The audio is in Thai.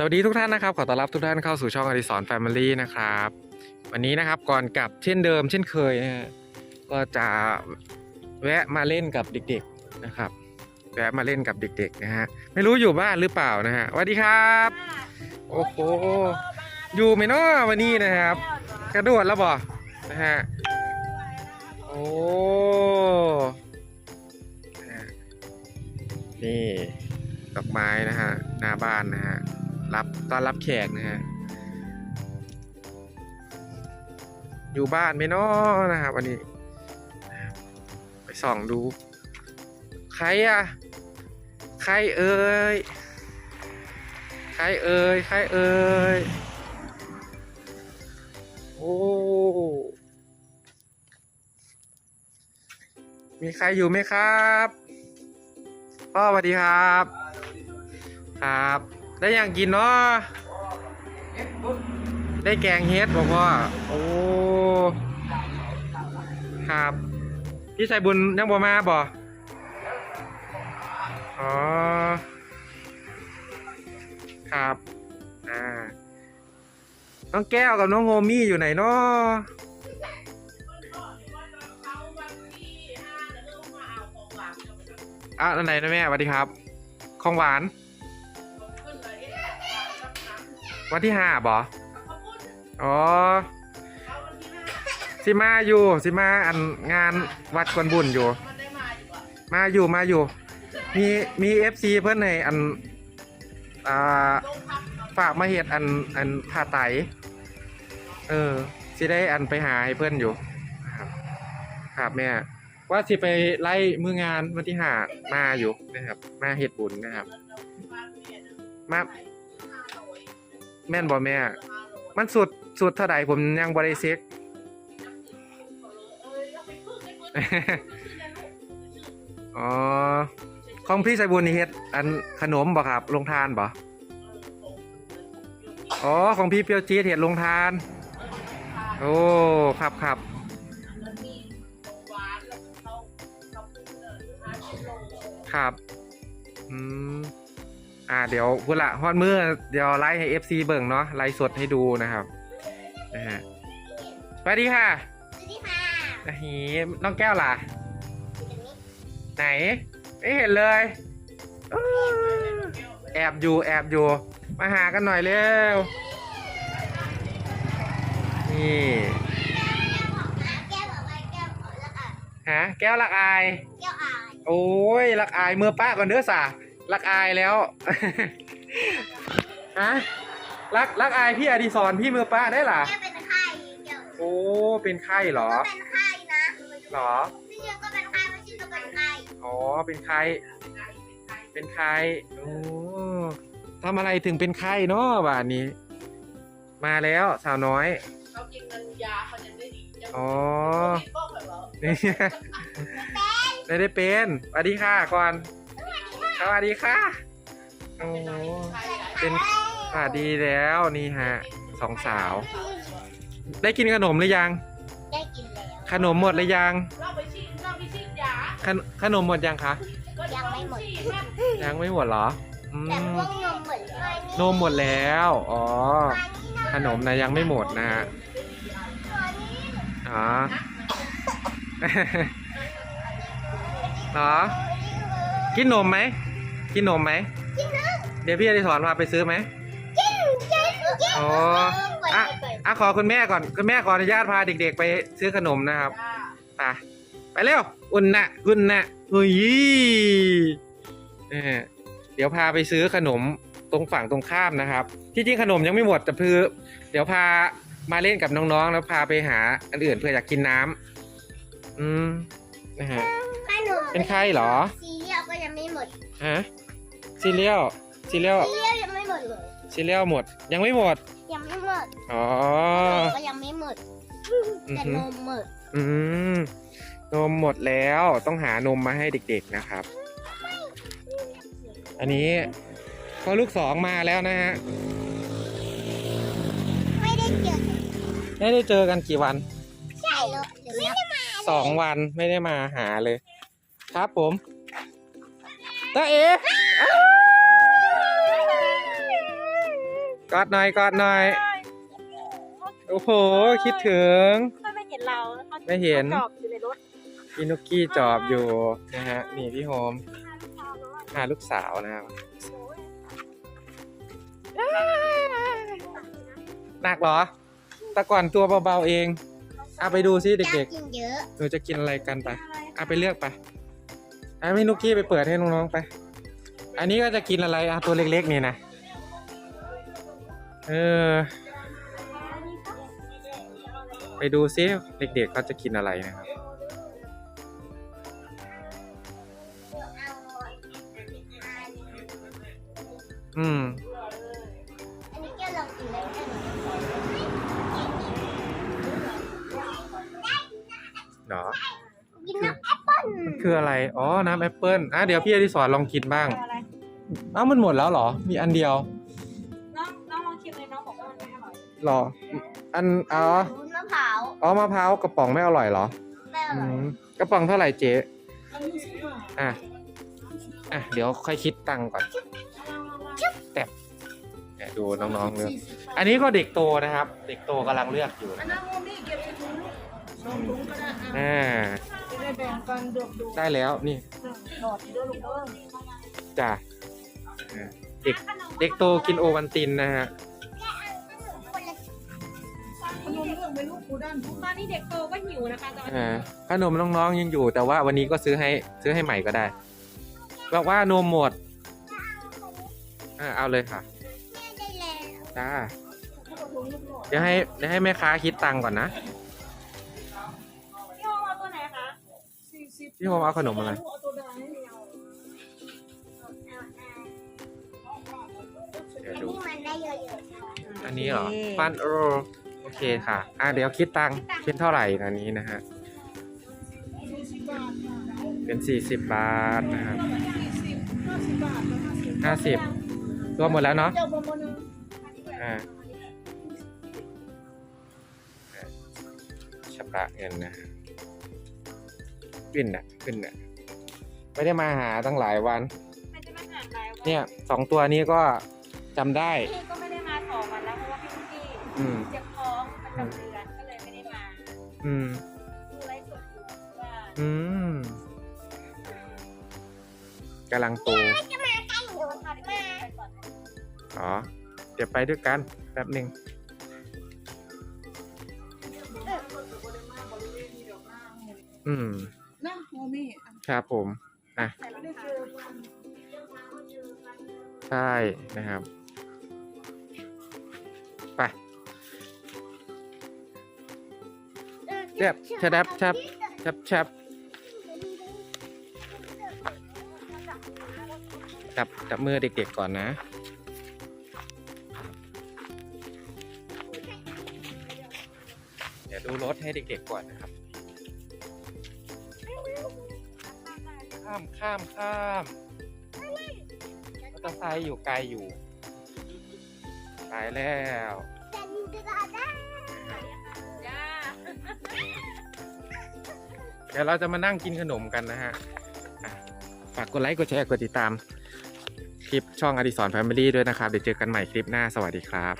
สวัสดีทุกท่านนะครับ ขอต้อนรับทุกท่านเข้าสู่ช่องอดิสรแฟมิลี่นะครับ วันนี้นะครับก่อนกลับเช่นเดิม เช่นเคยนะฮะก็จะแวะมาเล่นกับเด็กๆนะครับ แวะมาเล่นกับเด็ก ๆ นะฮะไม่รู้อยู่บ้านหรือเปล่านะฮะสวัสดีครับ โอ้โหอยู่ไหมเนาะวันนี้นะครับ กระโดดแล้วบ่นะฮะโอ้นี่ดอกไม้นะฮะหน้าบ้านนะฮะ รับต้อนรับแขกนะฮะอยู่บ้านไหมนาะนะครับวันนี้ ไปส่องดู ใครอะใครเอ่ยใครเอ่ยใครเอ่ยโอ้มีใครอยู่ไหมครับพ่อสวัสดีครับ ครับ ได้อย่างกินเนาะได้แกงเฮ็ดบอกพ่อโอ้ครับพี่ชายบุญยังบ่มาบ่อ๋อครับอ่าน้องแก้วกับน้องโฮมี่อยู่ไหนเนาะอะอันไหนนะแม่สวัสดีครับ ของหวาน วันที่ห้าบออ๋อสิมาอยู่สิมาอันงานวัดกวนบุญอยู่ มาอยู่มาอยู่ มีมีเอฟซีเพื่อนในอันอ่าฝากมาเห็ดอันอันผ่าไตเออสิได้อันไปหาให้เพื่อนอยู่ครับครับแม่ว่าสิไปไล่มืองานวันที่หามาอยู่นะครับ มาเห็ดบุญนะครับ มา แม่นบ่แม่ มันสุดสุดเท่าใดผมยังบริเซ็ก อ๋อ ของพี่ไซบุญนี่เฮ็ดอันขนมบ่ครับลงทานบ่อ๋อ ของพี่เปียวจี๊ดเฮ็ดลงทาน โอ้ ครับครับ ครับ อืม อ่าเดี๋ยวพุ่นละฮอดมือเดี๋ยวไลฟ์ให้ FC เบิ่งเนาะไลฟ์สดให้ดูนะครับนะฮะสวัสดีค่ะสวัสดีค่ะอะหีน้องแก้วล่ะ ไหน ไม่เห็นเลยเอ้อแอบอยู่แอบอยู่ มาหากันหน่อยเร็ว นี่แก้วบอกว่าแก้วขอแล้วค่ะฮะแก้วรักอาย แก้วอาย โอ้ยรักอายเมื่อป้าก่อนเด้อสา รักอายแล้ว ฮะ รักรักอายพี่อดิศรพี่มือป้าได้หรอแก้วเป็นไข้แก้วโอ้ เป็นไข้เหรอ ก็เป็นไข้นะเหรอพี่ยังก็เป็นไข้ไม่ใช่ก็เป็นไข้อ๋อ เป็นไข้ เป็นไข้โอ้ทำอะไรถึงเป็นไข้เนาะบ้านนี้ มาแล้วสาวน้อยเขากินเงินยาเขาจะได้ดีจะอ๋อมีบ้องเหรอนี่ได้ได้เป็นสวัสดีค่ะก่อน สวัสดีค่ะโอ้เป็นสวัสดีแล้วนี่ฮะสองสาว ได้กินขนมหรือยัง ได้กินแล้ว ขนมหมดหรือยังเราไปฉีดเราไปฉีดยาขนขนมหมดยังคะก็ยังไม่หมดฉีแม่ยังไม่หมดเหรออืแต่มพวกนมเหมือนไข้นมหมดแล้วอ๋อขนมนะยังไม่หมดนะฮะอ๋อเหรอกินนมไหม กินนมไหมเดี๋ยวพี่อดิศรพาไปซื้อไหมกินกินกินอ๋ออะอะขอคุณแม่ก่อน คุณแม่ขออนุญาตพาเด็กๆไปซื้อขนมนะครับไปไปเร็ว อุ่นนะอุ่นนะเฮ้ยเออเดี๋ยวพาไปซื้อขนมตรงฝั่งตรงข้ามนะครับ ที่จริงขนมยังไม่หมดแต่คือ เดี๋ยวพามาเล่นกับน้องๆ แล้วพาไปหาอันอื่นเพื่ออยากกินน้ำอืมนะฮะขนมเป็นไข้เหรอซีเรียลก็ยังไม่หมดฮะ ซีเรียลซีเรียลซีเรียลยังไม่หมดเลย ซีเรียลหมด ยังไม่หมด ยังไม่หมดอ๋อ ก็ยังไม่หมดอือแต่ฮึนมหมดอืมนมหมดแล้วต้องหานมมาให้เด็กๆนะครับ อันนี้พ่อลูกสองมาแล้วนะฮะไม่ได้เจอไม่ได้เจอกันกี่วันใช่เลยไม่ได้มาสองวันไม่ได้มาหาเลย ครับผมตาเอ๋อ้าว กอดหน่อยกอดหน่อยโอ้โห คิดถึงถ้าไม่เห็นเราขาไม่เห็นจอบอยู่ในรถพี่นุกกี้จอบอยู่นะฮะนี่พี่โฮมหาลูกสาวนะครับหนักเหรอ แต่ก่อนตัวเบาๆเองเอาไปดูซิอยากเด็กกินเยอะ ๆหนูจะกินอะไรกันไปเอาไปเลือกไปเอาพี่นุกกี้ไปเปิดให้น้องๆไป อันนี้ก็จะกินอะไรอะตัวเล็กๆนี่นะ เออ ไปดูซิเด็กๆเขาจะกินอะไรนะครับ อืมอันนี้แก้วลองกินเลยได้ไหมเนาะกินน้ำแอปเปิ้ลมันคืออะไร อ๋อ น้ำแอปเปิลอะเดี๋ยวพี่อดิศรลองกินบ้าง อะไรเอ้ามันหมดแล้วเหรอ มีอันเดียวน้องน้องลองชิมเลยน้องบอกว่ามันไม่อร่อยเหรอ อันอ๋อวุ้นมะพร้าวอ๋อมะพร้าวกระป๋องไม่อร่อยเหรอไม่ออืร่อยมกระป๋องเท่าไหร่เจ๊อะอะเดี๋ยวค่อยคิดตังค์ก่อนแต่เนี่ยดูน้องๆเลยอันนี้ก็เด็กโตนะครับ เด็กโตกำลังเลือกอยู่อันนั้นโมมี่เก็บใส่ถุงลูกสองถุงก็ได้อะอ่าจะได้แบ่งกันเดือบดูได้แล้วนี่หลอดเด้อลูกเด้อจ้ะอ่า เด็กเด็กโตกินโอวันตินนะฮะขนมเรื่องไปลูกกูด้านทุกตอนนี้เด็กโตก็หิวนะคะตอนนี้อ่าขนมน้องๆยังอยู่ แต่ว่าวันนี้ก็ซื้อให้ซื้อให้ใหม่ก็ได้บอกว่านมหมดอ่าเอาเลยค่ะได้แล้วจ้าเดี๋ยวให้เดี๋ยวให้แม่ค้าคิดตังค์ก่อนนะพี่โอเอาตัวไหนคะสี่สิบพี่โฮมเอาขนมอะไร ดเดี๋ยวอันดูนี้มันได้เยอะๆอันนี้เหรอ ปันโอโอเคค่ะ อ่าเดี๋ยวคิดตังค์คิดเท่าไหร่อันนี้นะฮะสี่สิบบาทค่ะเป็นสี่สิบบาทนะครับสี่สิบห้าสิบบาทแล้วห้าสิบห้าสิบรวมหมดแล้วเนาะเจ้าบะมะนึงอ่าชำระเงินนะฮะขึ้นน่ะขึ้นน่ะไม่ได้มาหาตั้งหลายวันไม่จะมาหาอะไรวะเนี่ยสองตัวนี้ก็ จำได้ พี่ก็ไม่ได้มาสองวันแล้วเพราะว่าพี่พี่อืม เจ็บท้องประจำเดือนก็เลยไม่ได้มาอืม ดูไลฟ์สดอยู่ว่าอืมกำลังโตจะมาใกล้หนูพาเด็กๆไปก่อนอ๋อ เดี๋ยวไปด้วยกันแป๊บหนึ่งอืม นะโมมี่ครับผมอะใส่รองได้เท้าเจอกันใช่นะครับ เจ็บชะดับชับชับชับจับจับมือเด็กๆก่อนนะ เดี๋ยวดูรถให้เด็กๆก่อนนะครับ ข้ามข้ามข้ามมอเตอร์ไซค์อยู่ไกลอยู่ตายแล้ว เดี๋ยวเราจะมานั่งกินขนมกันนะฮะอะฝากกดไลค์ กดแชร์ กดติดตาม คลิปช่องอดิสรแฟมิลี่ด้วยนะครับ เดี๋ยวเจอกันใหม่คลิปหน้า สวัสดีครับ